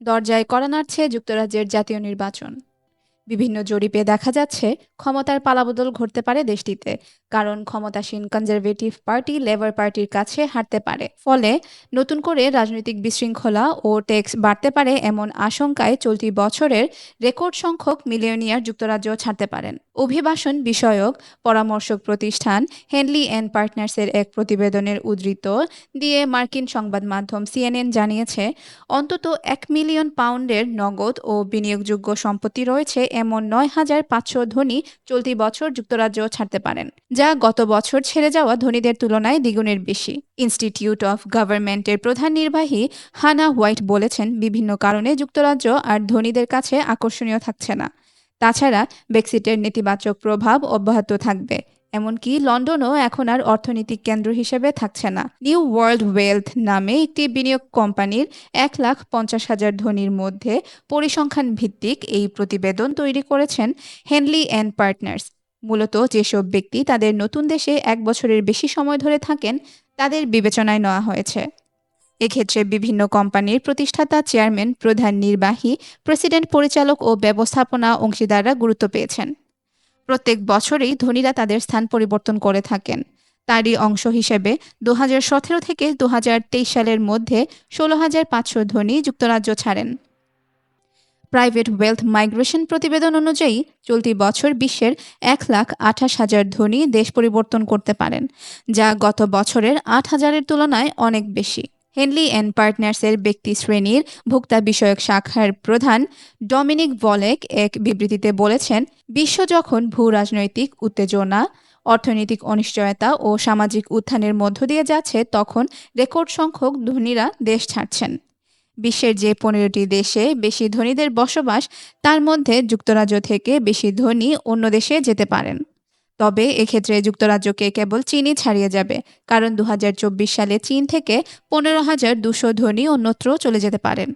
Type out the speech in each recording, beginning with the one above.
দরজায় নাড়ছে যুক্তরাজ্যের জাতীয় নির্বাচন। বিভিন্ন জরিপে দেখা যাচ্ছে ক্ষমতার পালাবদল ঘটতে পারে দেশটিতে, কারণ ক্ষমতাসীন কনজারভেটিভ পার্টি লেবার পার্টির কাছে হারতে পারে। ফলে নতুন করে রাজনৈতিক বিশৃঙ্খলা ও ট্যাক্স বাড়তে পারে এমন আশঙ্কায় চলতি বছরের রেকর্ড সংখ্যক মিলিয়নিয়ার যুক্তরাজ্য ছাড়তে পারেন। অভিবাসন বিষয়ক পরামর্শক প্রতিষ্ঠান হেনলি অ্যান্ড পার্টনার্সের এক প্রতিবেদনের উদ্ধৃত দিয়ে মার্কিন সংবাদ মাধ্যম সিএনএন জানিয়েছে, অন্তত এক মিলিয়ন পাউন্ডের নগদ ও বিনিয়োগযোগ্য সম্পত্তি রয়েছে এমন নয় হাজার পাঁচশো ধনী চলতি বছর যুক্তরাজ্য ছাড়তে পারেন, যা গত বছর ছেড়ে যাওয়া ধনীদের তুলনায় দ্বিগুণের বেশি। ইনস্টিটিউট অফ গভর্নমেন্টের প্রধান নির্বাহী হানা হোয়াইট বলেছেন, বিভিন্ন কারণে যুক্তরাজ্য আর ধনীদের কাছে আকর্ষণীয় থাকছে না। তাছাড়া ব্রেক্সিটের নেতিবাচক প্রভাব অব্যাহত থাকবে। এমনকি লন্ডনও এখন আর অর্থনৈতিক কেন্দ্র হিসেবে থাকছে না। নিউ ওয়ার্ল্ড ওয়েলথ নামে একটি বিনিয়োগ কোম্পানির এক লাখ পঞ্চাশ হাজার ধনীর মধ্যে পরিসংখ্যান ভিত্তিক এই প্রতিবেদন তৈরি করেছেন হেনলি অ্যান্ড পার্টনার্স। মূলত যেসব ব্যক্তি তাদের নতুন দেশে এক বছরের বেশি সময় ধরে থাকেন, তাদের বিবেচনায় নেওয়া হয়েছে। এক্ষেত্রে বিভিন্ন কোম্পানির প্রতিষ্ঠাতা, চেয়ারম্যান, প্রধান নির্বাহী, প্রেসিডেন্ট, পরিচালক ও ব্যবস্থাপনা অংশীদাররা গুরুত্ব পেয়েছেন। প্রত্যেক বছরেই ধনীরা তাদের স্থান পরিবর্তন করে থাকেন। তারই অংশ হিসেবে দু হাজার সতেরো থেকে দু হাজার তেইশ সালের মধ্যে ষোলো হাজার পাঁচশো ধনী যুক্তরাজ্য ছাড়েন। প্রাইভেট ওয়েলথ মাইগ্রেশন প্রতিবেদন অনুযায়ী চলতি বছর বিশ্বের এক লাখ আঠাশ হাজার ধনী দেশ পরিবর্তন করতে পারেন, যা গত বছরের আট হাজারের তুলনায় অনেক বেশি। হেনলি অ্যান্ড পার্টনার্সের ব্যক্তি শ্রেণির ভোক্তা বিষয়ক শাখার প্রধান ডমিনিক বলেক এক বিবৃতিতে বলেছেন, বিশ্ব যখন ভূ রাজনৈতিক উত্তেজনা, অর্থনৈতিক অনিশ্চয়তা ও সামাজিক উত্থানের মধ্য দিয়ে যাচ্ছে, তখন রেকর্ড সংখ্যক ধনীরা দেশ ছাড়ছেন। বিশ্বের যে পনেরোটি দেশে বেশি ধনীদের বসবাস, তার মধ্যে যুক্তরাজ্য থেকে বেশি ধনী অন্য দেশে যেতে পারেন। তবে এক্ষেত্রে যুক্তরাজ্যকে কেবল চীনই ছাড়িয়ে যাবে, কারণ দু হাজার চব্বিশ সালে চীন থেকে পনেরো হাজার দুশো ধনী অন্যত্র চলে যেতে পারেন।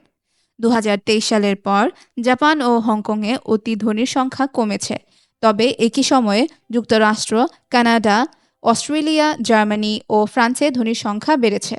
দু হাজার তেইশ সালের পর জাপান ও হংকংয়ে অতি ধনীর সংখ্যা কমেছে। তবে একই সময়ে যুক্তরাষ্ট্র, কানাডা, অস্ট্রেলিয়া, জার্মানি ও ফ্রান্সে ধনীর সংখ্যা বেড়েছে।